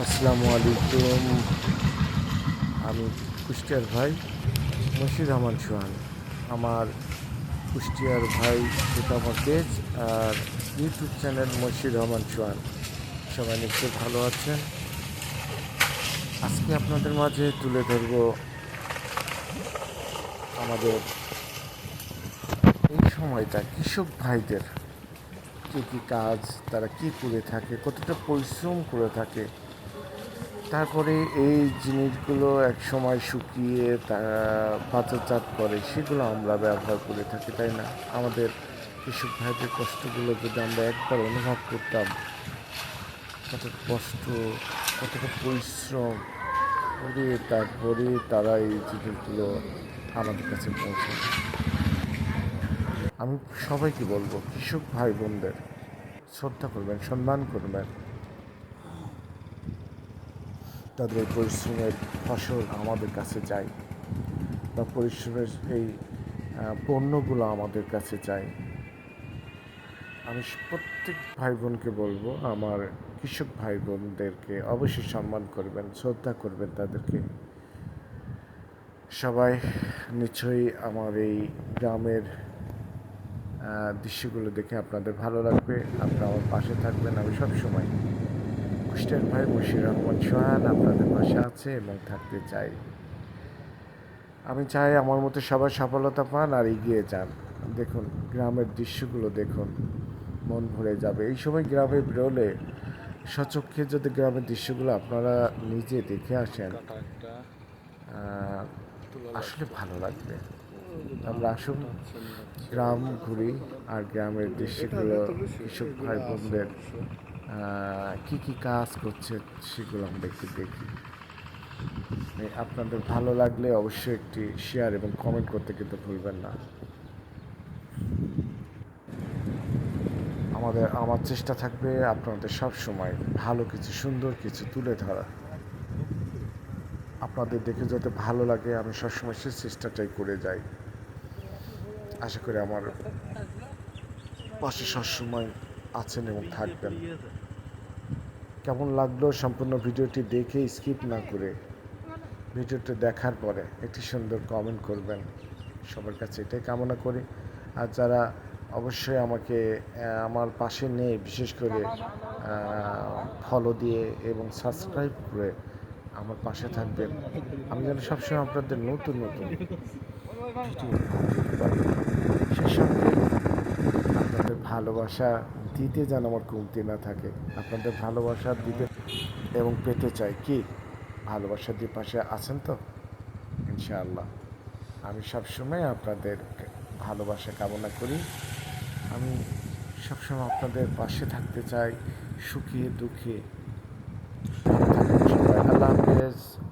আসসালামু আলাইকুম। আমি কুষ্টিয়ার ভাই মুর্শিদ রহমান সোহান। আমার কুষ্টিয়ার ভাই আমার পেজ আর ইউটিউব চ্যানেল মুর্শিদ রহমান সোহান। সবাই নিশ্চয়ই ভালো আছেন। আজকে আপনাদের মাঝে তুলে ধরব আমাদের এই সময়টা কৃষক ভাইদের কী কী কাজ, তারা কী করে থাকে, কতটা পরিশ্রম করে থাকে তারপরে এই জিনিসগুলো এক সময় শুকিয়ে তারা বাজারজাত করে, সেগুলো আমরা ব্যবহার করে থাকি, তাই না? আমাদের কৃষক ভাইদের কষ্টগুলো যদি আমরা একবার অনুভব করতাম, কত কষ্ট কতটা পরিশ্রম করে তারপরে তারা এই জিনিসগুলো আমাদের কাছে পৌঁছায় আমি সবাইকে বলব, কৃষক ভাই বোনদের শ্রদ্ধা করবেন, সম্মান করবেন। তাদের পরিশ্রমের ফসল আমাদের কাছে চাই বা পরিশ্রমের এই পণ্যগুলো আমাদের কাছে চাই। আমি প্রত্যেক ভাই বোনকে বলব, আমার কৃষক ভাই বোনদেরকে অবশ্যই সম্মান করবেন, শ্রদ্ধা করবেন তাদেরকে। সবাই নিশ্চয়ই আমার এই গ্রামের দৃশ্যগুলো দেখে আপনাদের ভালো লাগবে। আপনারা আমার পাশে থাকবেন আমি সব সময় কুষ্টিয়ার ভাই বশির রহমান সোহান আপনাদের পাশে আছে এবং থাকতে চাই। আমি চাই আমার মতো সবার সফলতা পান আর এগিয়ে যান। দেখুন, গ্রামের দৃশ্যগুলো দেখুন, মন ভরে যাবে। এই সময় গ্রামে বেরোলে সচক্ষে যদি গ্রামের দৃশ্যগুলো আপনারা নিজে দেখে আসেন আসলে ভালো লাগবে। আমরা আসুন, গ্রাম ঘুরি আর গ্রামের দৃশ্যগুলো কৃষক ভাই বোনদের কি কি কাজ করছে সেগুলো আমরা একটু দেখি। আপনাদের ভালো লাগলে অবশ্যই একটি শেয়ার এবং কমেন্ট করতে কিন্তু ভুলবেন না। আমাদের, আমার চেষ্টা থাকবে আপনাদের সব সময় ভালো কিছু, সুন্দর কিছু তুলে ধরা আপনাদের দেখে যাতে ভালো লাগে, আমি সবসময় সে চেষ্টাটাই করে যাই। আশা করি আমার পাশে সবসময় আছেন এবং থাকবেন। কেমন লাগল সম্পূর্ণ ভিডিওটি দেখে স্কিপ না করে ভিডিওটি দেখার পরে একটি সুন্দর কমেন্ট করবেন। সবার কাছে এটাই কামনা করি। আর যারা অবশ্যই আমাকে আমার পাশে নেই, বিশেষ করে ফলো দিয়ে এবং সাবস্ক্রাইব করে আমার পাশে থাকবেন, আমি যেন সবসময় আপনাদের নতুন নতুন সে সঙ্গে আপনাদের ভালোবাসা দিতে যেন আমার কমতি না থাকে। আপনাদের ভালোবাসা দিতে এবং পেতে চাই কি? ভালোবাসা দিয়ে পাশে আছেন তো? ইনশাআল্লাহ। আমি সবসময় আপনাদের ভালোবাসা কামনা করি। আমি সবসময় আপনাদের পাশে থাকতে চাই, সুখে, দুঃখে। আল্লাহ হাফেজ।